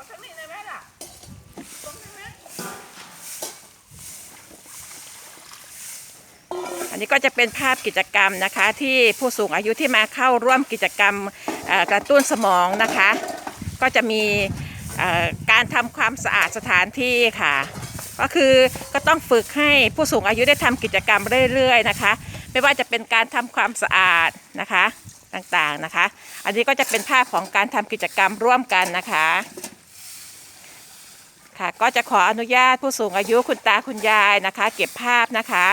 มาทางนี้ได้ไหมล่ะตรงนี้ไหมอันนี้ก็จะเป็นภาพกิจกรรมนะคะที่ผู้สูงอายุที่มาเข้าร่วมกิจกรรมกระตุ้นสมองนะคะ ก็จะมีการทำความสะอาดสถานที่ค่ะ ก็คือก็ต้องฝึกให้ผู้สูงอายุได้ทำกิจกรรมเรื่อยๆนะคะ ไม่ว่าจะเป็นการทำความสะอาดนะคะต่างๆนะคะ อันนี้ก็จะเป็นภาพของการทำกิจกรรมร่วมกันนะคะ ค่ะ ก็จะขออนุญาตผู้สูงอายุคุณตาคุณยายนะคะ เก็บภาพนะคะ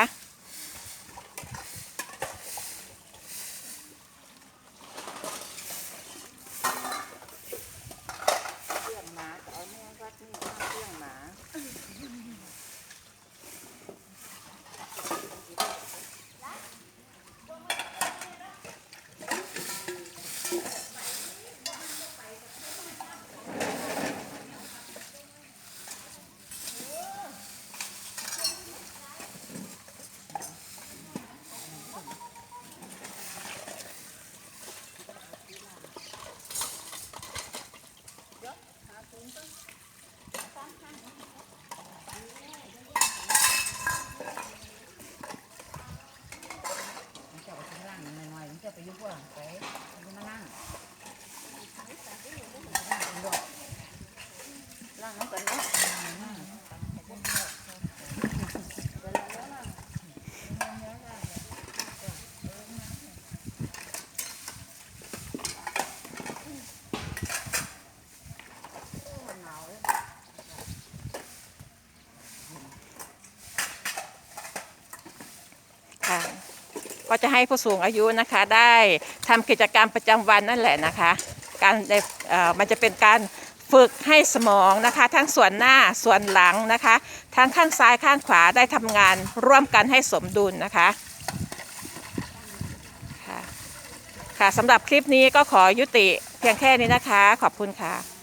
เลี้ยงหมาก็เอาแม่รักนี่มาเลี้ยงหมา มันจะเอาไปข้างล่างหน่อยๆมันจะไป อยุ่งว่าไปมันจะมานั่งล่างน้ำกันเนาะหนาวเลยค่ะ ก็จะให้ผู้สูงอายุนะคะได้ทำกิจกรรมประจำวันนั่นแหละนะคะ การมันจะเป็นการฝึกให้สมองนะคะ ทั้งส่วนหน้าส่วนหลังนะคะ ทั้งข้างซ้ายข้างขวาได้ทำงานร่วมกันให้สมดุลนะคะค่ะค่ะสำหรับคลิปนี้ก็ขอยุติเพียงแค่นี้นะคะ ขอบคุณค่ะ